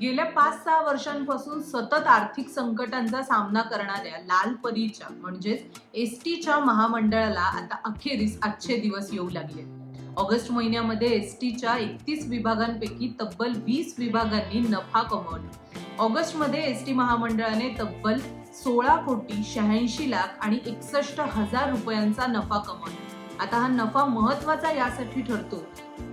गेल्या पाच सहा वर्षांपासून सतत आर्थिक संकटांचा सामना करणाऱ्या लाल परीच्या म्हणजेच एस टीच्या महामंडळाला आता अखेरीस आजचे दिवस येऊ लागले. ऑगस्ट महिन्यामध्ये एस टीच्या एकतीस विभागांपैकी तब्बल वीस विभागांनी नफा कमवला. ऑगस्टमध्ये एस टी महामंडळाने तब्बल सोळा कोटी शहाऐंशी लाख आणि एकसष्ट हजार रुपयांचा नफा कमवला. आता हा नफा महत्त्वाचा यासाठी ठरतो.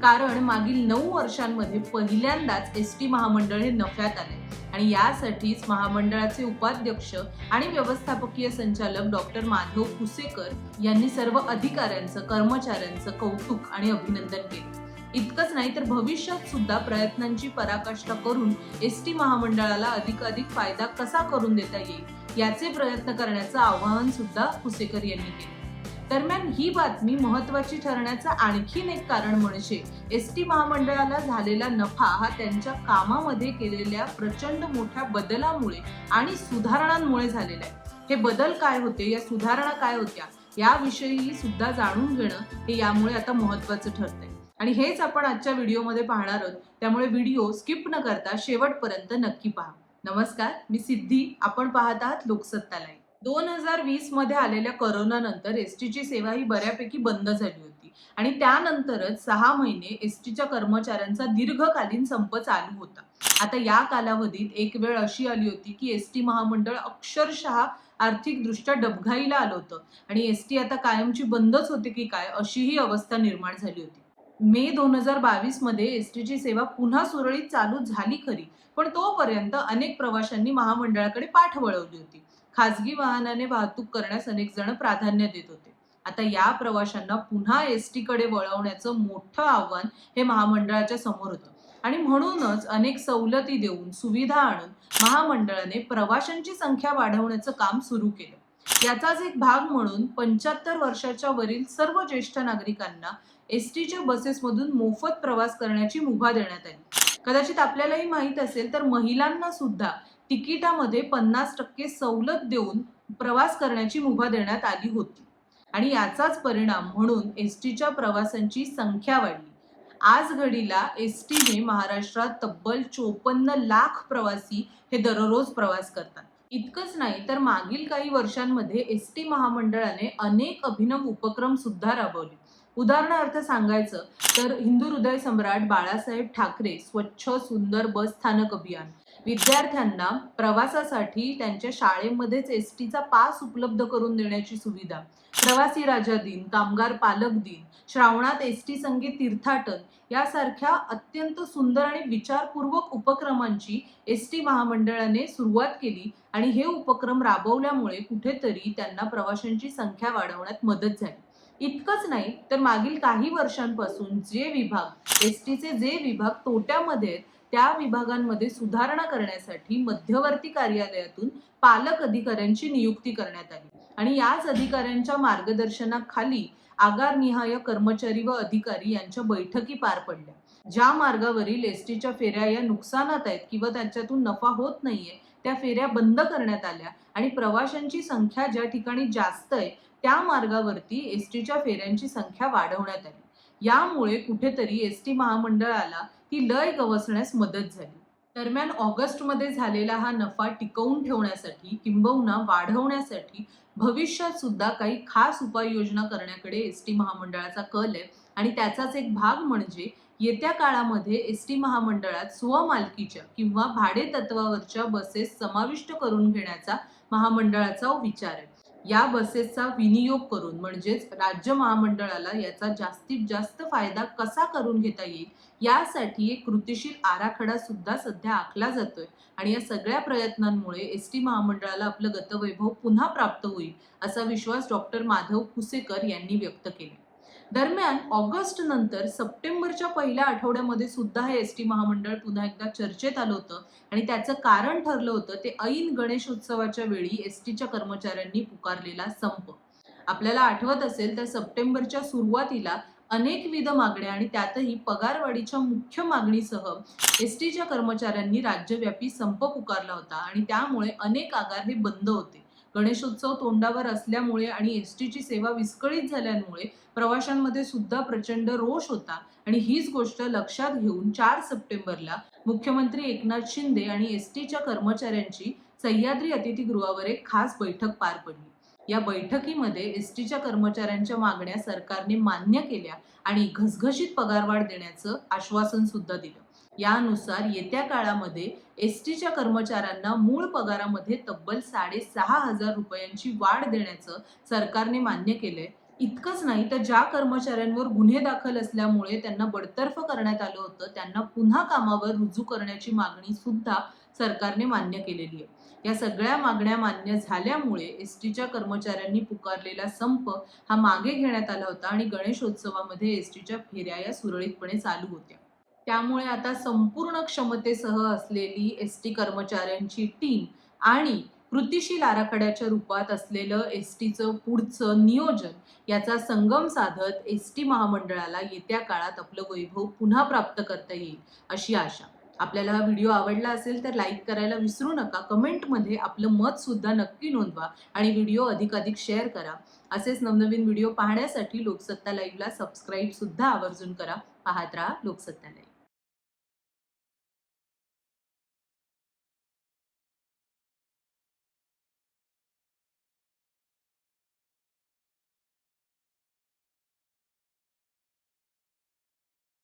कारण मागील नऊ वर्षांमध्ये पहिल्यांदाच एस टी महामंडळ हे नफ्यात आले. आणि यासाठीच महामंडळाचे उपाध्यक्ष आणि व्यवस्थापकीय संचालक डॉक्टर माधव कुसेकर यांनी सर्व अधिकाऱ्यांचं कर्मचाऱ्यांचं कौतुक आणि अभिनंदन केलं. इतकंच नाही तर भविष्यात सुद्धा प्रयत्नांची पराकाष्ठा करून एस टी महामंडळाला अधिकाधिक फायदा कसा करून देता येईल याचे प्रयत्न करण्याचं आवाहन सुद्धा कुसेकर यांनी केलं. दरम्यान ही बातमी महत्वाची ठरण्याचं आणखीन एक कारण म्हणजे एस टी महामंडळाला झालेला नफा हा त्यांच्या कामामध्ये केलेल्या प्रचंड मोठ्या बदलामुळे आणि सुधारणांमुळे झालेला आहे. हे बदल काय होते? या सुधारणा काय होत्या? याविषयी सुद्धा जाणून घेणं हे यामुळे आता महत्वाचं ठरतंय. आणि हेच आपण आजच्या व्हिडिओमध्ये पाहणार आहोत. त्यामुळे व्हिडिओ स्किप न करता शेवटपर्यंत नक्की पहा. नमस्कार मी सिद्धी. आपण पाहत आहात लोकसत्ता लाईव्ह. दोन हजार वीसमध्ये आलेल्या करोना नंतर एस टीची सेवा ही बऱ्यापैकी बंद झाली होती. आणि त्यानंतरच सहा महिने एस टीच्या कर्मचाऱ्यांचा दीर्घकालीन संप चालू होता. आता या कालावधीत एक वेळ अशी आली होती की एस टी महामंडळ अक्षरशः आर्थिकदृष्ट्या डबघाईला आलं होतं. आणि एस टी आता कायमची बंदच होती की काय अशीही अवस्था निर्माण झाली होती. मे दोन हजार बावीसमध्ये एस टीची सेवा पुन्हा सुरळीत चालू झाली खरी. पण तोपर्यंत अनेक प्रवाशांनी महामंडळाकडे पाठ वळवली होती. खासगी वाहनाने वाहतूक करण्यास अनेक जण प्राधान्य देत होते. आता या प्रवाशांना पुन्हा एस टीकडे वळवण्याचं मोठं आव्हान हे महामंडळाच्या समोर होतं. आणि म्हणूनच अनेक सवलती देऊन सुविधा आणून महामंडळाने प्रवाशांची संख्या वाढवण्याचं काम सुरू केलं. याचाच एक भाग म्हणून पंच्याहत्तर वर्षाच्या वरील सर्व ज्येष्ठ नागरिकांना एस टीच्या बसेसमधून मोफत प्रवास करण्याची मुभा देण्यात आली. कदाचित आपल्यालाही माहीत असेल तर महिलांना सुद्धा तिकिटामध्ये पन्नास टक्के सवलत देऊन प्रवास करण्याची मुभा देण्यात आली होती. आणि याचाच परिणाम म्हणून एस टीच्या प्रवासांची संख्या वाढली. आज घडीला एस टीने महाराष्ट्रात तब्बल चोपन्न लाख प्रवासी हे दररोज प्रवास करतात. इतकंच नाही तर मागील काही वर्षांमध्ये एस टी महामंडळाने अनेक अभिनव उपक्रम सुद्धा राबवले. उदाहरणार्थ सांगायचं तर हिंदू हृदय सम्राट बाळासाहेब ठाकरे स्वच्छ सुंदर बस स्थानक अभियान विद्यार्थ्यांना प्रवासासाठी त्यांच्या शाळेमध्येच एस टीचा पास उपलब्ध करून देण्याची सुविधा. प्रवासी राजा दिन कामगार पालक दिन श्रावणात एस टी संगीत तीर्थाटन यासारख्या अत्यंत सुंदर आणि विचारपूर्वक उपक्रमांची एस टी महामंडळाने सुरुवात केली आणि हे उपक्रम राबवल्यामुळे कुठेतरी त्यांना प्रवाशांची संख्या वाढवण्यात मदत झाली. इतकंच नाही तर मागील काही वर्षांपासून जे विभाग एस टीचे जे विभाग तोट्यामध्ये आहेत, त्या विभागांमध्ये सुधारणा करण्यासाठी मध्यवर्ती कार्यालयातून पालक अधिकाऱ्यांची नियुक्ती करण्यात आली. आणि याच अधिकाऱ्यांच्या मार्गदर्शनाखाली आगारनिहाय कर्मचारी व अधिकारी यांच्या बैठकी पार पडल्या. ज्या मार्गावरील एस टीच्या फेऱ्या या नुकसानात आहेत किंवा त्यांच्यातून नफा होत नाहीये त्या फेऱ्या बंद करण्यात आल्या आणि प्रवाशांची संख्या ज्या ठिकाणी जास्त आहे त्या मार्गावरती एस टीच्या फेऱ्यांची संख्या वाढवण्यात आली. यामुळे कुठेतरी एस टी महामंडळाला ती लय गवसण्यास मदत झाली. दरम्यान ऑगस्टमध्ये झालेला हा नफा टिकवून ठेवण्यासाठी किंबहुना वाढवण्यासाठी भविष्यात सुद्धा काही खास उपाययोजना करण्याकडे एस टी महामंडळाचा कल आहे. आणि त्याचाच एक भाग म्हणजे येत्या काळामध्ये एस टी महामंडळात स्वमालकीच्या किंवा भाडे तत्वावरच्या बसेस समाविष्ट करून घेण्याचा महामंडळाचा विचार आहे. या बसेसचा विनियोग करून म्हणजेच राज्य महामंडळाला याचा जास्तीत जास्त फायदा कसा करून घेता येईल यासाठी एक कृतीशील आराखडा सुद्धा सध्या आखला जातोय. आणि या सगळ्या प्रयत्नांमुळे एस टी महामंडळाला आपलं गतवैभव पुन्हा प्राप्त होईल असा विश्वास डॉक्टर माधव कुसेकर यांनी व्यक्त केला. दरम्यान ऑगस्ट नंतर सप्टेंबरच्या पहिल्या आठवड्यामध्ये सुद्धा हे एस टी महामंडळ पुन्हा एकदा चर्चेत आलं होतं. आणि त्याचं कारण ठरलं होतं ते ऐन गणेशोत्सवाच्या वेळी एस टीच्या कर्मचाऱ्यांनी पुकारलेला संप. आपल्याला आठवत असेल तर सप्टेंबरच्या सुरुवातीला अनेकविध मागण्या आणि त्यातही पगारवाढीच्या मुख्य मागणीसह एस टीच्या कर्मचाऱ्यांनी राज्यव्यापी संप पुकारला होता. आणि त्यामुळे अनेक आगार हे बंद होते. गणेशोत्सव तोंडावर असल्यामुळे आणि एस टीची सेवा विस्कळीत झाल्यामुळे प्रवाशांमध्ये सुद्धा प्रचंड रोष होता. आणि हीच गोष्ट लक्षात घेऊन चार सप्टेंबरला मुख्यमंत्री एकनाथ शिंदे आणि एस टीच्या कर्मचाऱ्यांची सह्याद्री अतिथीगृहावर एक खास बैठक पार पडली. या बैठकीमध्ये एस टीच्या कर्मचाऱ्यांच्या मागण्या सरकारने मान्य केल्या आणि घसघशीत पगारवाढ देण्याचं आश्वासन सुद्धा दिलं. यानुसार येत्या काळामध्ये एस टीच्या कर्मचाऱ्यांना मूळ पगारामध्ये तब्बल साडेसहा हजार रुपयांची वाढ देण्याचं सरकारने मान्य केलंय. इतकंच नाही तर ज्या कर्मचाऱ्यांवर गुन्हे दाखल असल्यामुळे त्यांना बडतर्फ करण्यात आलं होतं त्यांना पुन्हा कामावर रुजू करण्याची मागणी सुद्धा सरकारने मान्य केलेली आहे. या सगळ्या मागण्या मान्य झाल्यामुळे एस टीच्या कर्मचाऱ्यांनी पुकारलेला संप हा मागे घेण्यात आला होता आणि गणेशोत्सवामध्ये एस टीच्या फेऱ्या या सुरळीतपणे चालू होत्या. त्यामुळे आता संपूर्ण क्षमतेसह असलेली एस टी कर्मचाऱ्यांची टीम आणि कृतीशील आराखड्याच्या रूपात असलेलं एस टीचं पुढचं नियोजन याचा संगम साधत एस टी महामंडळाला येत्या काळात आपलं वैभव पुन्हा प्राप्त करता येईल अशी आशा. आपल्याला हा व्हिडिओ आवडला असेल तर लाईक करायला विसरू नका. कमेंटमध्ये आपलं मत सुद्धा नक्की नोंदवा आणि व्हिडिओ अधिकाधिक शेअर करा. असेच नवनवीन व्हिडिओ पाहण्यासाठी लोकसत्ता लाईव्हला सबस्क्राईब सुद्धा आवर्जून करा. पाहत राहा लोकसत्ता लाईव्ह.